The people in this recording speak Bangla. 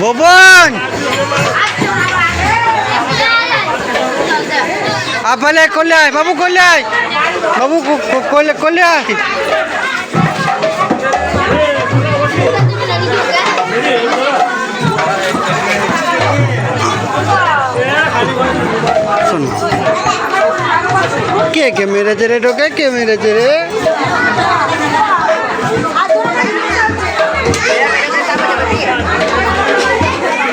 ভুবন! আপালে করলে বাবু করলে বাবু ক- ক- কে মেরেছে রে টোকে কে মেরেছে রে?